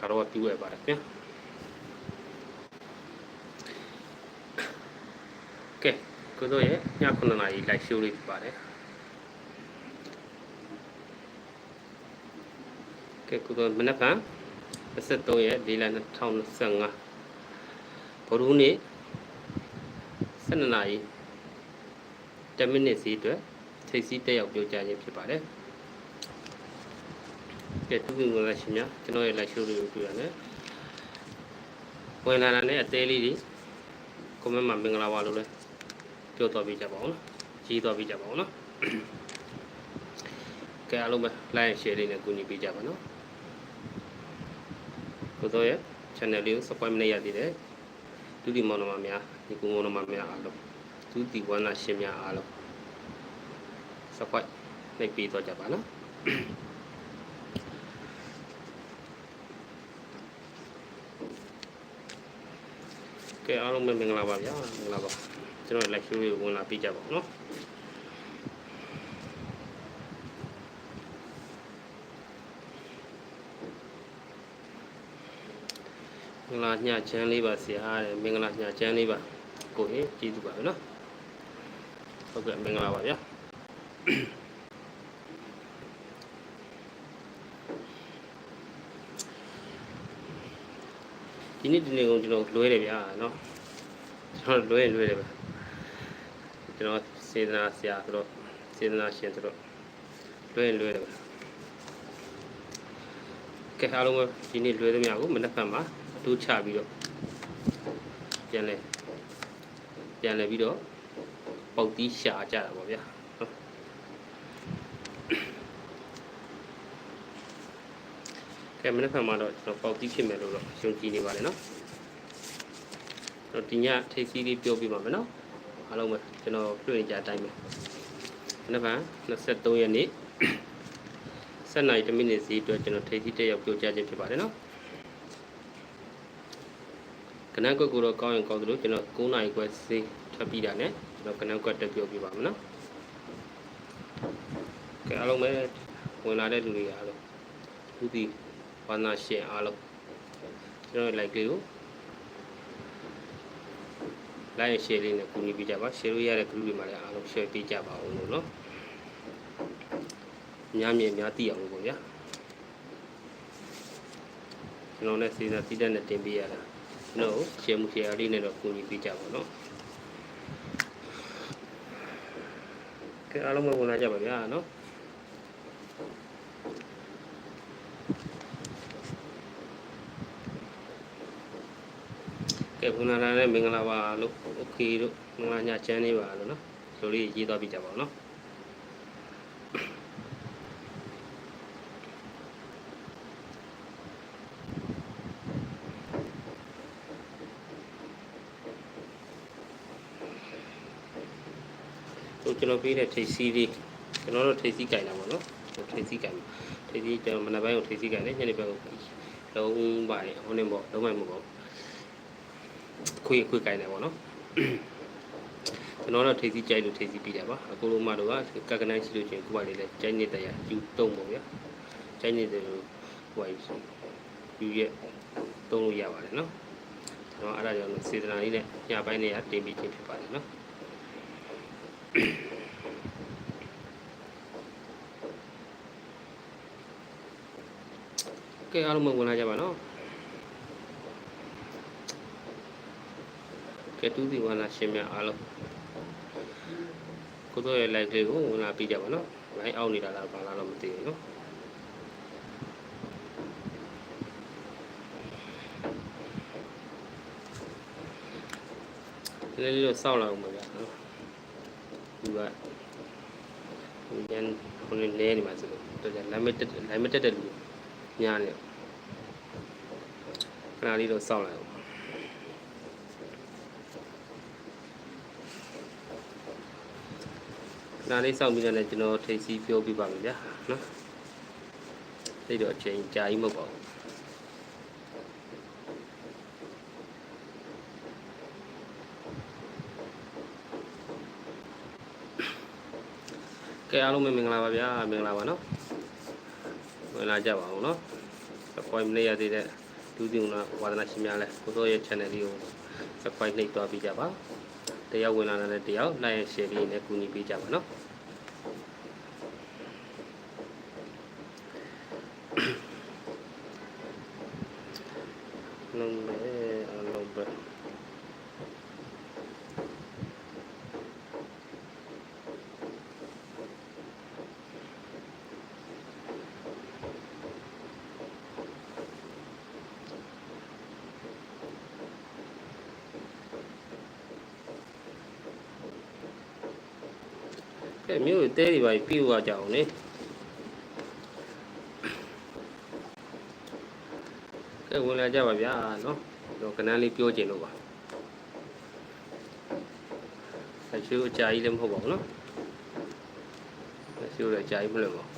ကတော့ပြုရပါတယ်ခင်ကဲကိုတို့ရဲ့ည9နာရီ live show လေးဖြစ်ပါတယ်ကဲကိုတို့မနက်ဖြန်23ရက်ဒီလ2025ဘရုနေ့12နာရီ10မိနစ်စီအတွက်ထိပ်စီးတက်ရောက်ပြောကြားခြင်းဖြစ်ပါတယ် ကဲသူကငွေရှင်များကျွန်တော်ရဲ့ live show လေးကိုတွေ့ရတယ်ဝင်လာတာနဲ့အသေးလေးတွေ comment မှာမင်္ဂလာပါလို့လည်းပြောတော်ပြကြပါအောင်နော်ကြီးတော်ပြကြပါအောင်နော်ကဲအားလုံးပဲ like share လေးနဲ့ကူညီပေးကြပါနော်ကိုတော့ရဲ့ channel လေးကို subscribe မလုပ်ရသေးတယ်ဒုတိမောင်နှမများဒီကူမောင်နှမများအားလုံးဒုတိဝန္ဒရှင်များအားလုံး subscribe လုပ်ပေးတော့ကြပါနော် ကဲအားလုံးပဲမင်္ဂလာပါဗျာမင်္ဂလာပါကျွန်တော် live show ကိုဝင်လာပြကြပါဦးနော်မင်္ဂလာညချမ်းလေးပါဆရာတဲ့မင်္ဂလာညချမ်းလေးပါကိုရင်ကျေးဇူးပါပဲနော်ဟုတ်ကဲ့မင်္ဂလာပါဗျာ ဒီနေ့ဒီနေ့ကိုကျွန်တော်လွဲတယ်ဗျာနော်ကျွန်တော်လွဲရင်လွဲတယ်ဗျကျွန်တော်စေတနာဆရာဆိုတော့စေတနာရှင်ဆိုတော့လွဲရင်လွဲတယ်ဗျကဲအားလုံးပဲဒီနေ့လွဲသမျှကိုမနက်ဖြန်မှာအတူချပြီးတော့ပြန်လဲပြန်လဲပြီးတော့ပုတ်တီးရှာကြတာပေါ့ဗျာနော်ကဲ မနေ့ကမှတော့ကျွန်တော်ပေါက်တီးဖြစ်မယ်လို့တော့ယုံကြည်နေပါတယ်နော်တော့ဒီညထိပ်စီးလေးပြောပြပါမယ်နော်အားလုံးပဲကျွန်တော်တွေ့ကြအတိုင်းပဲမနေ့က23ရက်နေ့7နိုင်1မိနစ်စီအတွက်ကျွန်တော်ထိပ်စီးတက်ရောက်ပြောကြားခြင်းဖြစ်ပါတယ်နော်ကနန်းကွက်ကိုတော့ကောင်းရင်ကောင်းသလိုကျွန်တော်9နိုင်ခွဲစီထွက်ပြီးတာနဲ့ကျွန်တော်ကနန်းကွက်တက်ပြောပြပါမယ်နော်ကဲအားလုံးပဲဝင်လာတဲ့လူတွေအားလုံးသူဒီ ဘာနာရှင်အားလုံးကျွန်တော် like လေးကို like and share လေးနဲ့ကူညီပေးကြပါ share လို့ရတဲ့ group တွေမှာလည်းအားလုံး share ပေးကြပါဦးလို့နော်အများမြင်အများသိအောင်လို့ပေါ့ဗျာကျွန်တော်နဲ့စေစာတိတက်နဲ့တင်ပေးရတာကျွန်တော် share မှု share လေးနဲ့တော့ကူညီပေးကြပါနော်ကဲအားလုံးပဲဝင်လာကြပါဗျာနော် ကဲဘုနာလာနဲ့မင်္ဂလာပါလို့โอเคလို့မင်္ဂလာညချမ်းလေးပါလို့နော်ဆိုလေးရေးသွားပြကြပါဦးနော်ဟိုကျွန်တော်ပေးတဲ့ထိပ်စီးလေးကျွန်တော်တို့ထိပ်စီးကြိုင်တာပေါ့နော်ထိပ်စီးကြိုင်ထိပ်စီးကျွန်တော်မနက်ပိုင်းကိုထိပ်စီးကြိုင်တယ်ညနေပိုင်းကိုလုံးပါတယ်ဟိုနေပေါ့လုံးဝမပေါ့ ခွေခွေကိုင်းတယ်ပေါ့နော်ကျွန်တော်တော့ထိစီကြိုက်လို့ထိစီပြီးတာပါအကိုလိုမတို့ကကကနိုင်ရှိလို့ချင်းကိုပါလေးလဲကြိုက်နေတဲ့ရယူတုံးပေါ့ဗျာကြိုက်နေတယ်လို့ဟိုယူရဲ့တုံးလို့ရပါတယ်နော်ကျွန်တော်အဲ့ဒါကြောင့်စေတနာလေးနဲ့ညပိုင်းလေးကတင်ပြီးချင်းဖြစ်ပါတယ်နော်ကဲအားလုံးဝင်လာကြပါနော် ကဲတူးစီဝါနာရှင်များအားလုံးကိုတို့ရဲ့ live လေးကိုဝင်လာပြီးကြပါနော်။ live အောက်နေတာလားဘာလားတော့မသိဘူးနော်။ဒီလေးလေးတော့စောင့်လာအောင်ပါဗျာနော်။ဒီကညံခုနေနေနေမှာဆိုလို့တော့ limited limited တဲ့လူညာနေခဏလေးတော့စောင့်လိုက်အောင် နားလေးစောင့်ပြီးတော့လည်းကျွန်တော်ထိပ်စီးပြောပြပါမယ်ဗျာနော်သိတော့အချိန်ကြာကြီးမဟုတ်ပါဘူးကဲအားလုံးပဲမင်္ဂလာပါဗျာမင်္ဂလာပါနော်ဝင်လာကြပါအောင်နော်စပွိုင်းမနေရသေးတဲ့ဒုတိယဝါဒနာရှင်များလဲကိုတို့ရဲ့ channel လေးကို subscribe နှိပ်သွားပေးကြပါ တယောက်ဝင်လာတဲ့တယောက် like and share လေးနဲ့ကူညီပေးကြပါနော်လုံးပဲအလုံးပဲ ကဲမြို့တဲတွေပါပြီးသွားကြအောင်လေကဲဝင်လာကြပါဗျာနော်တော့ကနန်းလေးပြောချင်လို့ပါအချိုးအကြာကြီးလည်းမဟုတ်ပါဘူးနော်အချိုးလည်းအကြာကြီးမလို့ပါကျွ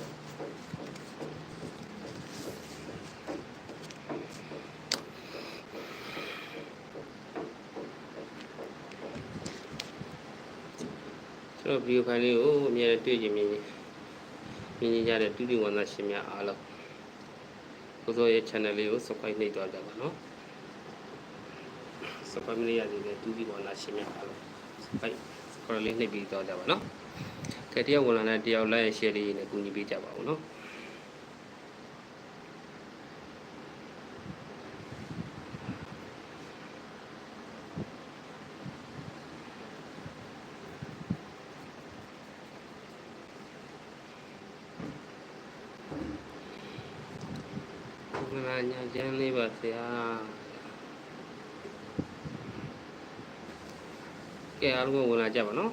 တော်ဗီဒီယိုဖိုင်လေးကိုအများနဲ့တွေ့ကြမြင်မြင်မြင်ကြတဲ့တူတူဝန်သားရှင်များအားလုံးကိုစိုးရဲ့ channel လေးကို subscribe နှိပ်သွားကြပါနော် subscribe မလုပ်ရသေးတဲ့တူတူဝန်သားရှင်များအားလုံး subscribe subscribe လေးနှိပ်ပြီးသွားကြပါနော်ကဲတယောက်ဝင်လာတဲ့တယောက် like share လေးနဲ့ကူညီပေးကြပါဦးနော်ဝင်လာညာချမ်းလေးပါဆရာကဲ အားလုံးဝင်လာကြပါနော်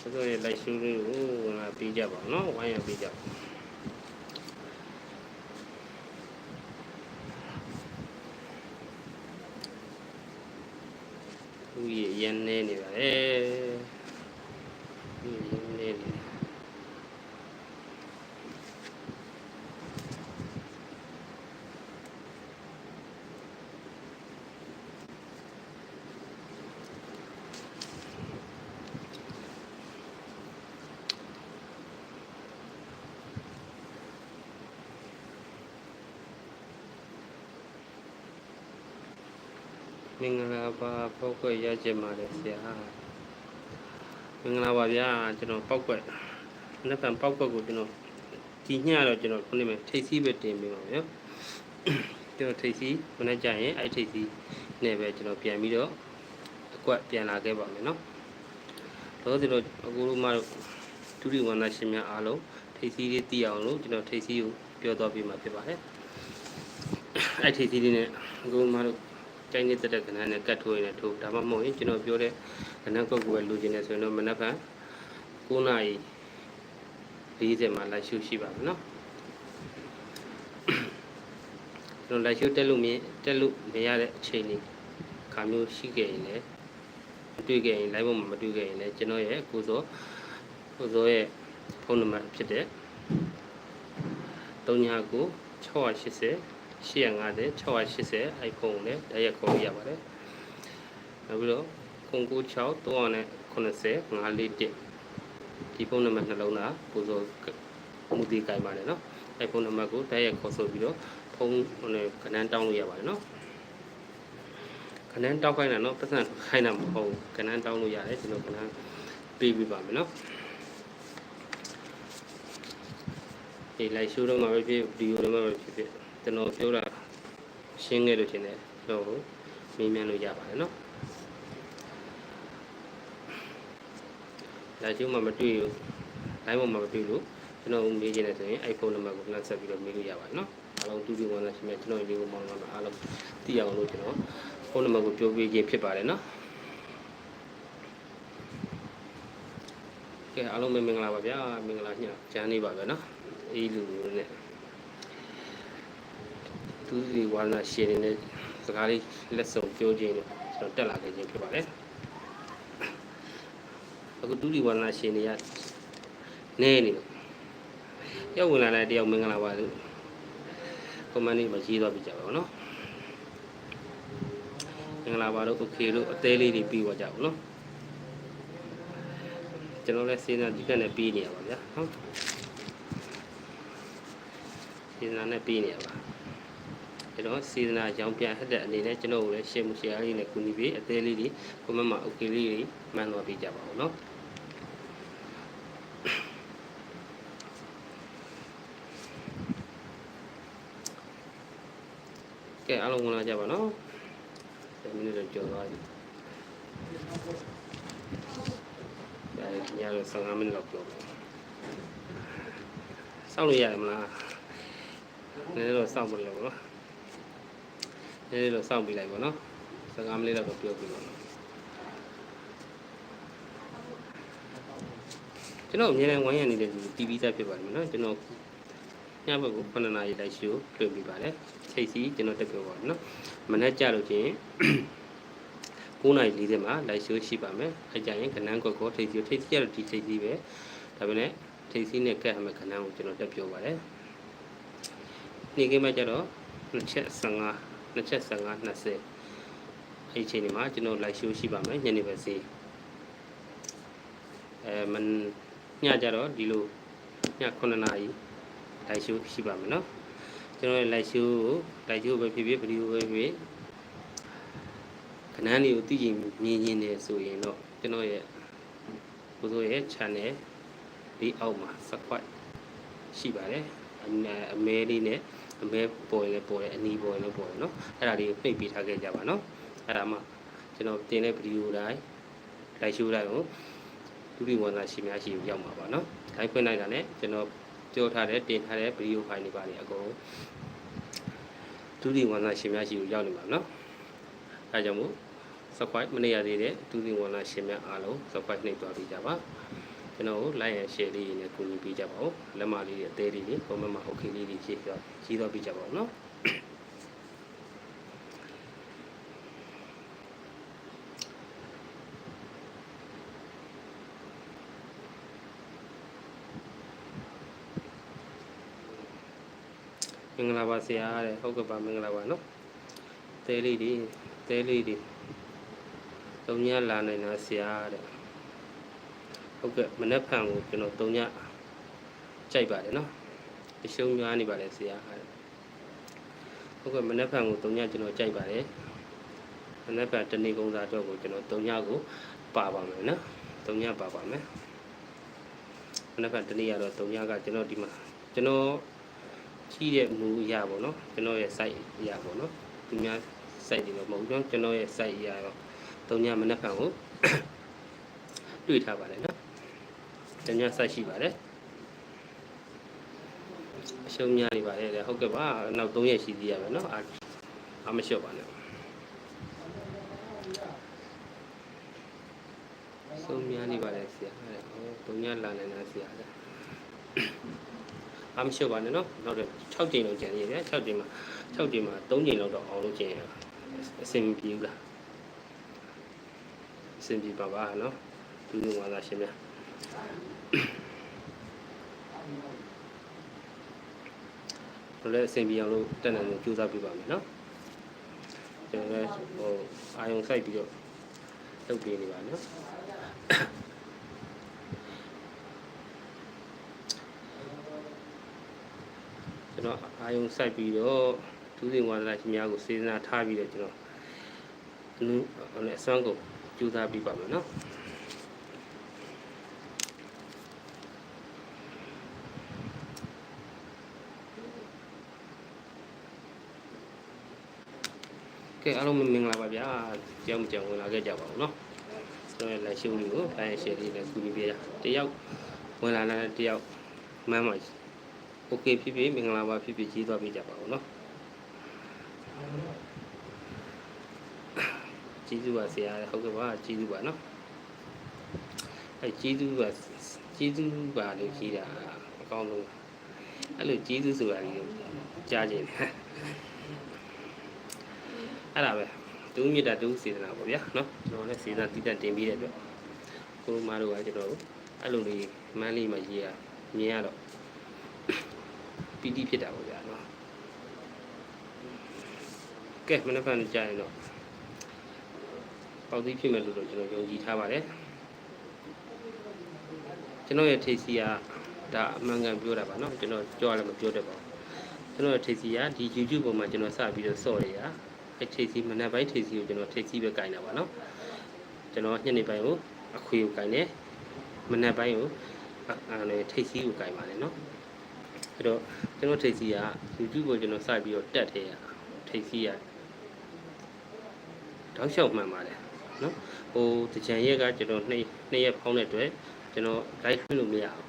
ဆိုတော့ရဲ့ live show လေးကိုဝင်လာပေးကြပါဦးနော်ဝိုင်းရပေးကြပါဦးရရန်နေနေပါလေဦးရရန်နေနေ မ င်္ဂလာပါပောက်ကွက်ရကျင်ပါတယ်ဆရာမင်္ဂလာပါဗျာကျွန်တော်ပောက်ကွက်နှစ်ဖန်ပောက်ကွက်ကိုကျွန်တော်ဒီညတော့ကျွန်တော်ခုနေမှာထိတ်စီးပဲတင်ပေးပါဗျာကျွန်တော်ထိတ်စီးမနေ့ကျရင်အဲ့ထိတ်စီးနဲ့ပဲကျွန်တော်ပြန်ပြီးတော့အကွက်ပြန်လာခဲ့ပါမယ်နော်တော့ဒီတော့အခုလိုမှဒုတိယဝန်သားရှင်များအားလုံးထိတ်စီးလေးသိအောင်လို့ကျွန်တော်ထိတ်စီးကိုပြောတော့ပြမှာဖြစ်ပါတယ်အဲ့ထိတ်စီးလေးနဲ့အခုမှတော့ တိုင်းနေတဲ့ကဏ္ဍနဲ့ကတ်ထိုးရင်လည်းထိုးဒါမှမဟုတ်ရင်ကျွန်တော်ပြောတဲ့ကဏ္ဍကုတ်ကိုပဲလူကျင်နေဆိုရင်တော့မနက်ဖြန်9နာရီ40မှာလိုက်ရှုရှိပါမယ်နော်ကျွန်တော်လိုက်ရှုတက်လို့မတက်လို့မရတဲ့အချိန်လေးခါမျိုးရှိခဲ့ရင်လည်းမတွေ့ခဲ့ရင် live ပေါ်မှာမတွေ့ခဲ့ရင်လည်းကျွန်တော်ရဲ့ကိုစောကိုစောရဲ့ဖုန်းနံပါတ်ဖြစ်တဲ့39 680 850 680 iPhone နဲ့တရက်ခေါ်ရပါတယ်နောက်ပြီးတော့096 390 541ဒီဖုန်းနံပါတ်နှလုံးသားပူဇော်မူတည်ကြိုင်ပါတယ်နော် iPhone နံပါတ်ကိုတရက်ခေါ်ဆိုပြီးတော့ဖုန်းနဲ့ကနန်းတောင်းလို့ရပါတယ်နော်ကနန်းတောင်းခိုင်းတာနော်ပတ်စံခိုင်းတာမဟုတ်ဘူးကနန်းတောင်းလို့ရတယ်ကျွန်တော်ကနန်းပေးပြပါမယ်နော်ဒီ live show တော့မှာပဲဖြစ်ဗီဒီယိုတော့မှာပဲဖြစ်ဖြစ် ကျွန်တော်ပြောတာရှင်းခဲ့လို့ရှင်တယ်တော့မေးမြန်းလို့ရပါတယ်နော်လာကျုံမှာမတွေ့ဘူး line ပေါ်မှာမတွေ့လို့ကျွန်တော်မေးချင်တယ်ဆိုရင် iPhone နံပါတ်ကိုပြန်ဆက်ပြီးတော့မေးလို့ရပါတယ်နော်အားလုံးတူတူဝင်လာရှင်မြတ်ကျွန်တော်ဒီကိုမောင်းလာမှာအားလုံးသိအောင်လို့ကျွန်တော်ဖုန်းနံပါတ်ကိုပြောပြခြင်းဖြစ်ပါတယ်နော်ကဲအားလုံးပဲမင်္ဂလာပါဗျာမင်္ဂလာညချမ်းနေပါဗျာနော်အေးလူနဲ့ သူစီဝါနာရှင်နေတဲ့စကားလေးလက်စုံပြောခြင်းနဲ့ကျွန်တော်တက်လာခဲ့ခြင်းဖြစ်ပါတယ်အခုတူဒီဝါနာရှင်တွေကနဲနေတယ်ရောက်ဝင်လာတဲ့တယောက်မင်္ဂလာပါလို့ကွန်မန့်လေးမှာရေးသွားပြကြပါဦးနော်မင်္ဂလာပါလို့ okay လို့အသေးလေးတွေပြီးသွားကြပါဦးနော်ကျွန်တော်လည်းစေနာဒီကနဲ့ပြီးနေရပါဗျာဟုတ်စေနာနဲ့ပြီးနေရပါ ကျွန်တော်စေတနာရောင်ပြန်ဟက်တဲ့အနေနဲ့ကျွန်တော်ကိုလည်း share မှု share လေးနဲ့ကူညီပေးအသေးလေးတွေ comment မှာ okay လေးတွေမှန်သွားပေးကြပါဦးเนาะကဲအားလုံးဝင်လာကြပါနော်10မိနစ်တော့ကျော်သွားပြီဒါညတော့15မိနစ်လောက်ကျော်ပြီစောင့်လို့ရတယ်မလားနည်းနည်းတော့စောင့်မလို့နော် နည်းနည်းတော့စောင့်ပြီးလိုက်ပါနော်15မိနစ်လောက်တော့ပြောပြီးပါနော်ကျွန်တော်အများနဲ့ဝိုင်းရနေတဲ့လူ TV စားဖြစ်ပါတယ်နော်ကျွန်တော်ညဘက်ကို9နာရီလိုက်ရှိကိုတွေ့ပြီးပါတယ်ချိန်စီကျွန်တော်တက်ပြောပါမယ်နော်မနေ့ကြလို့ချင်း9နာရီ40မှာ live show ရှိပါမယ်အဲကြရင်ကနန်းကွက်ကိုထိပ်စီထိပ်စီကတော့ဒီထိပ်စီပဲဒါပေမဲ့ထိပ်စီနဲ့ကက်အမယ်ကနန်းကိုကျွန်တော်တက်ပြောပါတယ်နေ့ကမှကျတော့2ချက်15 2ချက်15 20အဲ့ဒီချိန်ဒီမှာကျွန်တော် live show ရှိပါမယ်ညနေပဲစီအဲမညကြတော့ဒီလိုည9နာရီ live show ရှိပါမယ်နော်ကျွန်တော်ရဲ့ live show ကို live show ပဲဖြစ်ဖြစ်ဗီဒီယိုပဲဖြစ်ဖြစ်ခဏလေးကိုသိချင်မြင်ရင်လည်းဆိုရင်တော့ကျွန်တော်ရဲ့ကိုစိုးရဲ့ channel ဒီအောက်မှာ subscribe ရှိပါတယ်အမဲအမဲလေးနဲ့ အမဲပေါ်လည်းပေါ်တယ်အနီးပေါ်လည်းပေါ်တယ်နော်အဲ့ဒါလေးကိုနှိပ်ပေးထားခဲ့ကြပါနော်အဲ့ဒါမှကျွန်တော်တင်တဲ့ဗီဒီယိုတိုင်းလိုက်ရှိုးတိုင်းကိုလူတွေဝန်သားရှင်များရှိရောက်မှာပါနော်လိုက်ဖွင့်လိုက်တာနဲ့ကျွန်တော်ပြောထားတဲ့တင်ထားတဲ့ဗီဒီယိုဖိုင်တွေပါလေအကုန်လူတွေဝန်သားရှင်များရှိရောက်နေပါနော်အဲ့ကြောင့်မို့ subscribe မနေရသေးတဲ့လူတွေဝန်သားရှင်များအားလုံး subscribe နှိပ်သွားပေးကြပါ ကျွန်တော်ကို like and share လေးနဲ့ကူညီပေးကြပါဦးလက်မလေးတွေအသေးလေးတွေပုံမှန်မှာ okay လေးတွေရေးပြောရေးတော့ပေးကြပါဦးနော်မင်္ဂလာပါဆရာတဲ့ဟုတ်ကဲ့ပါမင်္ဂလာပါနော်တဲလေးတွေတဲလေးတွေသုံးညလာနေတာဆရာတဲ့ ဟုတ်ကဲ့မနေ့ဖန်ကိုကျွန်တော်သုံးညကြိုက်ပါတယ်เนาะအရှုံးများနေပါတယ်ဆရာတဲ့ဟုတ်ကဲ့မနေ့ဖန်ကိုသုံးညကျွန်တော်ကြိုက်ပါတယ်မနေ့ဖန်တနေ့ကုန်းစားအတွက်ကိုကျွန်တော်သုံးညကိုပါပါမယ်เนาะသုံးညပါပါမယ်မနေ့ဖန်တနေ့ရတော့သုံးညကကျွန်တော်ဒီမှာကျွန်တော်ကြီးတဲ့မူအရာပေါ့နော်ကျွန်တော်ရဲ့ site အရာပေါ့နော်သူများ site တွေတော့မဟုတ်ဘူးကျွန်တော်ရဲ့ site အရာတော့သုံးညမနက်ဖြန်ကို တွေ့ထားပါတယ်နော် တည site ရှိပါတယ်အရှုံးများနေပါတယ်တဲ့ဟုတ်ကဲ့ပါနောက်3ရက်ရှိသေးရပဲเนาะအာအမလျှော့ပါနဲ့ဆုံးများနေပါတယ်ဆရာတဲ့ဟော3ညလာနေတာဆရာတဲ့အမလျှော့ပါနဲ့เนาะနောက်တော့6ကြိမ်လောက်ကျန်ရည်တယ်6ကြိမ်မှာ6ကြိမ်မှာ3ကြိမ်လောက်တော့အောင်လို့ကျင်ရအဆင်မပြေဘူးလားအဆင်ပြေပါပါနော်သူတို့ဝါသာရှင်များ ဘယ်လဲအဆင်ပြေအောင်လို့တက်နိုင်လို့ကြိုးစားပြပါမယ်နော်ကျွန်တော်လည်းဟိုအာယုံစိုက်ပြီးတော့လုပ်ပေးနေပါနော်ကျွန်တော်အာယုံစိုက်ပြီးတော့ဒုတိယဝါဒနာရှင်များကိုစေတနာထားပြီးတော့ကျွန်တော်အနုအစွမ်းကိုကြိုးစားပြီးပါမယ်နော် ကဲအားလုံးမင်္ဂလာပါဗျာကြောင်ကြောင်ဝင်လာခဲ့ကြပါဦးနော်ကျွန်တော်လက်ရှိဦးလေးကိုတိုင်းရှယ်လေးနဲ့ကူညီပေးတာတယောက်ဝင်လာတဲ့တယောက်မှန်းပါโอเคဖြစ်ဖြစ်မင်္ဂလာပါဖြစ်ဖြစ်ကြီးသွားပြကြပါဦးနော်ကျေးဇူးပါဆရာဟုတ်ကဲ့ပါကျေးဇူးပါနော်အဲကျေးဇူးပါကျေးဇူးပါလို့ကြီးတာအကောင်းဆုံးအဲ့လိုကျေးဇူးဆိုတာကြီးကြားခြင်း အဲ့ဒါပဲဒူးမြစ်တာဒူးစေတနာပေါ့ဗျာနော်ကျွန်တော်လည်းစေတနာတည်တတ်တင်ပြီးတဲ့အတွက်ကိုမတို့ကကျွန်တော်အဲ့လိုလေးမန်းလေးမှရေးရမြင်ရတော့ပီတိဖြစ်တာပေါ့ဗျာနော်ကဲမနေ့ကကြာရင်တော့ပေါက်သီးဖြစ်မယ်လို့တော့ကျွန်တော်ယုံကြည်ထားပါတယ်ကျွန်တော်ရဲ့ထိတ်စီကဒါအမှန်ကန်ပြောတာပါနော်ကျွန်တော်ကြောက်လည်းမပြောတတ်ပါဘူးကျွန်တော်ရဲ့ထိတ်စီကဒီ YouTube ပေါ်မှာကျွန်တော်စပြီးတော့စော့နေတာ အဲထိပ်စီမနက်ပိုင်းထိပ်စီကိုကျွန်တော်ထိပ်စီပဲကင်တာပါနော်ကျွန်တော်ညနေပိုင်းကိုအခွေကိုကင်တယ်မနက်ပိုင်းကိုအဲအဲထိပ်စီကိုကင်ပါတယ်နော်အဲ့တော့ကျွန်တော်ထိပ်စီက YouTube ကိုကျွန်တော်စပြီးတော့တက်ထဲရထိပ်စီကတောက်လျှောက်မှန်ပါတယ်နော်ဟိုတကြံရက်ကကျွန်တော်နှစ်နှစ်ရက်ဖောင်းတဲ့အတွက်ကျွန်တော် live လွှင့်လို့မရဘူး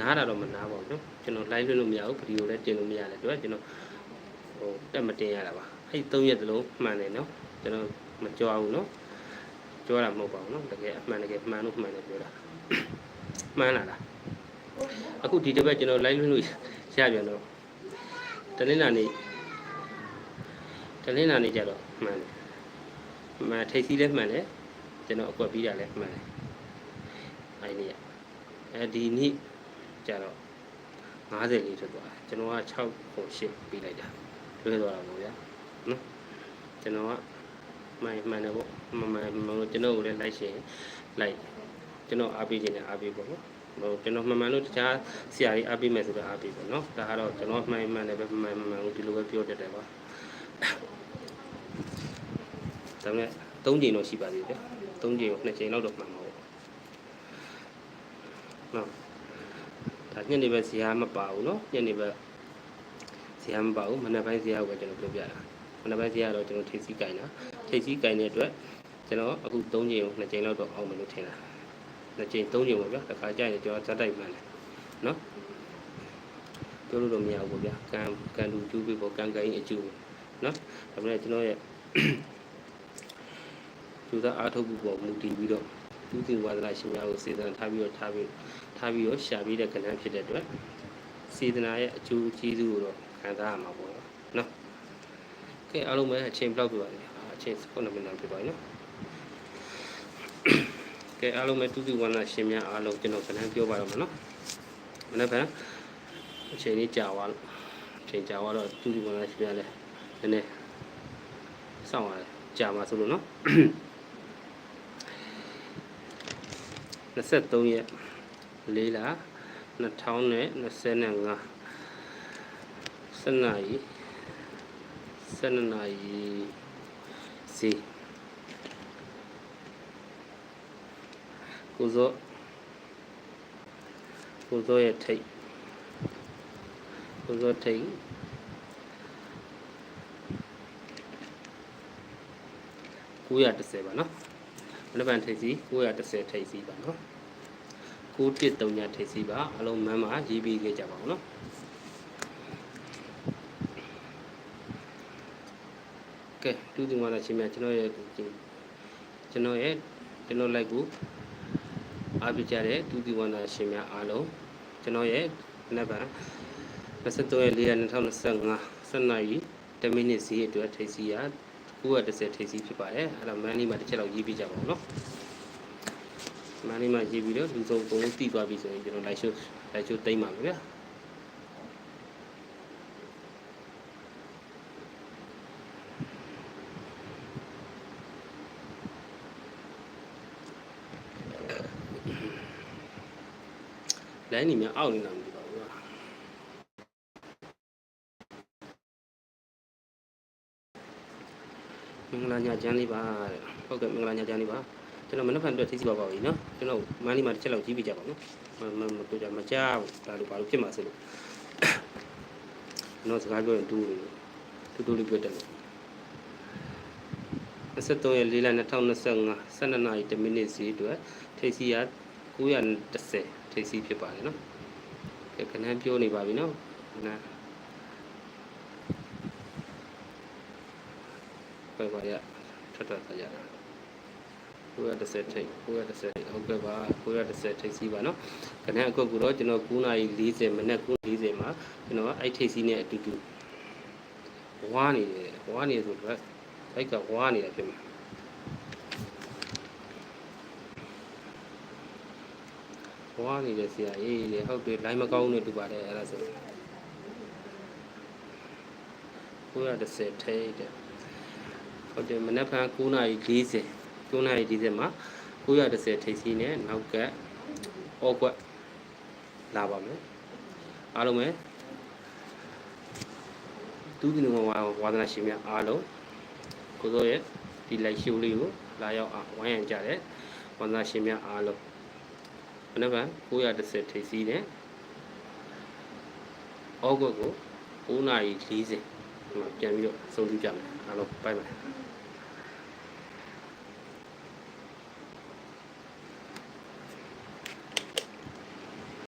နားတာတော့မနားပါဘူးနော်ကျွန်တော် live လွှင့်လို့မရဘူးဗီဒီယိုလည်းတင်လို့မရတဲ့အတွက်ကျွန်တော်ဟိုတက်မတင်ရတာပါ အဲ့ဒီ၃ရက်သလုံးမှန်တယ်နော်ကျွန်တော်မကြွားဘူးနော်ကြွားတာမဟုတ်ပါဘူးနော်တကယ်အမှန်တကယ်မှန်လို့မှန်တယ်ပြောတာမှန်လားလားအခုဒီတစ်ပတ်ကျွန်တော် live လွှင့်လို့ရပြန်တော့တနင်္လာနေ့တနင်္လာနေ့ကျတော့မှန်တယ်မှန်ထိပ်စီးလည်းမှန်တယ်ကျွန်တော်အကွက်ပြီးတာလည်းမှန်တယ်အဲ့ဒီရအဲဒီနေ့ကျတော့50လေးထွက်သွားတယ်ကျွန်တော်က6ပုံ8ပြီးလိုက်တာလွဲသွားတာပေါ့ဗျာ နော်ကျွန်တော်ကမှန်မှန်တယ်ပေါ့မမှန်မလို့ကျွန်တော်ကိုလည်းလိုက်ရှင်လိုက်ကျွန်တော်အားပေးခြင်းနဲ့အားပေးပေါ့နော်ဟိုကျွန်တော်မှန်မှန်လို့တခြားဆရာကြီးအားပေးမယ်ဆိုတော့အားပေးပေါ့နော်ဒါကတော့ကျွန်တော်မှန်မှန်တယ်ပဲမှန်မှန်လို့ဒီလိုပဲပြောတတ်တယ်ပါဒါပေမဲ့၃ချိန်တော့ရှိပါသေးတယ်၃ချိန်ကို2ချိန်လောက်တော့မှန်မှာပေါ့နော်ဒါညနေပဲဇာမပါဘူးနော်ညနေပဲဇာမပါဘူးမနက်ပိုင်းဇာကိုပဲကျွန်တော်ပြောပြတာ မနက်ပိုင်းဇာကတော့ကျွန်တော်ထိပ်စီးကင်တာထိပ်စီးကင်တဲ့အတွက်ကျွန်တော်အခု၃ချိန်ကို2ချိန်လောက်တော့အောင်မယ်လို့ထင်တာ2ချိန်3ချိန်ပေါ့ဗျာတခါကြာရင်ကျွန်တော်ဇက်တိုက်မှန်တယ်နော်ပြောလို့တော့မရဘူးပေါ့ဗျာကံကံလူကျူးပြီပေါ့ကံကံကြီးအကျူးနော်ဒါပေမဲ့ကျွန်တော်ရဲ့သူသားအားထုတ်မှုပေါ်မူတည်ပြီးတော့သူသင်ဝါဒနာရှင်များကိုစေတနာထားပြီးတော့ထားပြီးထားပြီးတော့ရှာပြီးတဲ့ကဏ္ဍဖြစ်တဲ့အတွက်စေတနာရဲ့အကျိုးကျေးဇူးကိုတော့ခံစားရမှာပေါ့နော် ကဲအားလုံးပဲအချိန်ဘယ်လောက်ပြပါလဲအချိန်9မိနစ်ပြပါပြီနော်ကဲအားလုံးပဲတူတူဝမ်းသာရှင်များအားလုံးကျွန်တော်ကလည်းပြောပါရမယ်နော်မနေ့ကအချိန်လေးကြာသွားလို့အချိန်ကြာသွားတော့တူတူဝမ်းသာရှင်များလည်းနည်းနည်းစောင့်ရတယ်ကြာမှာဆိုလို့နော်23ရက်4လ2025စနေကြီး 12နာရီစီကိုဇောကိုဇောရဲ့ထိတ်ကိုဇောထိတ်910ပါနော်မနက်ဖြန်ထိတ်စီ910ထိတ်စီပါနော်913ညထိတ်စီပါအလုံးမန်းမှာရေးပြီးခဲ့ကြပါဦးနော် ကဲတူတူမလာချင်းများကျွန်တော်ရဲ့ကျွန်တော်ရဲ့ကျွန်တော် like ကိုအားပေးကြတဲ့တူတူဝန္တာရှင်များအားလုံးကျွန်တော်ရဲ့မနက်ဖြန်23ရက်4ရက်2025စနေရီ10မိနစ်စီအတွက်ထိပ်စီရ930ထိပ်စီဖြစ်ပါတယ်အဲ့တော့မန်နီမှာတစ်ချက်လောက်ရေးပြကြပါဦးနော်မန်နီမှာရေးပြီးတော့လူစုံအကုန်လုံးတည်သွားပြီဆိုရင်ကျွန်တော်လိုက်ရှိုးလိုက်ရှိုးတိမ့်ပါမယ်ဗျာ လိုင်းနေများအောက်နေတာမသိပါဘူးကွာမင်္ဂလာညချမ်းလေးပါတဲ့ဟုတ်ကဲ့မင်္ဂလာညချမ်းလေးပါကျွန်တော်မနေ့ကအတွက်သိစီပါပါပြီနော်ကျွန်တော်မန်းလေးမှာတစ်ချက်လောက်ကြီးပြကြပါနော်မမမတို့ကြမကြောက်ဒါလိုဘာလို့ဖြစ်မှာဆိုလို့ကျွန်တော်စကားပြောရင်တူးလို့တူတူလေးပြောတယ်လို့23ရက်4လ2025 12နာရီ10မိနစ်စီအတွက်ထိပ်စီရ 930ထိပ်စီဖြစ်ပါတယ်နော်ကဲခဏပြောနေပါပြီနော်ခဏပဲပါရထပ်ထပ်ကြရ930ထိပ်930ထိပ်ဟုတ်ကဲ့ပါ930ထိပ်စီးပါနော်ခဏအခုကတော့ကျွန်တော်9:40မိနစ်9:40မှာကျွန်တော်အဲ့ထိပ်စီးနဲ့အတူတူဝါနေတယ်ဝါနေဆိုတော့ဘိုက်ကဝါနေတာဖြစ်မှာ ဝါနေတယ်ဆရာအေးလေဟုတ်တယ် line မကောင်းနေတူပါတယ်အဲ့ဒါဆို930ထိပ်တဲ့ဟုတ်တယ်မနက်ဖြန်9:40 9:40မှာ930ထိပ်စီးနဲ့နောက်ကအောကွက်လာပါမယ်အားလုံးပဲသူဒီလိုဝါဝါသနာရှင်များအားလုံးကိုစိုးရဲ့ဒီလိုက်ရှိုးလေးကိုလာရောက်အောင်ဝိုင်းရံကြတဲ့ဝါသနာရှင်များအားလုံး မနေ့က930ထိပ်စီးတဲ့ဩဂုတ်ကို9:40မှာပြန်ပြီးတော့ဆုံးဖြတ်ကြမယ်အားလုံးဘိုင်ဘိုင်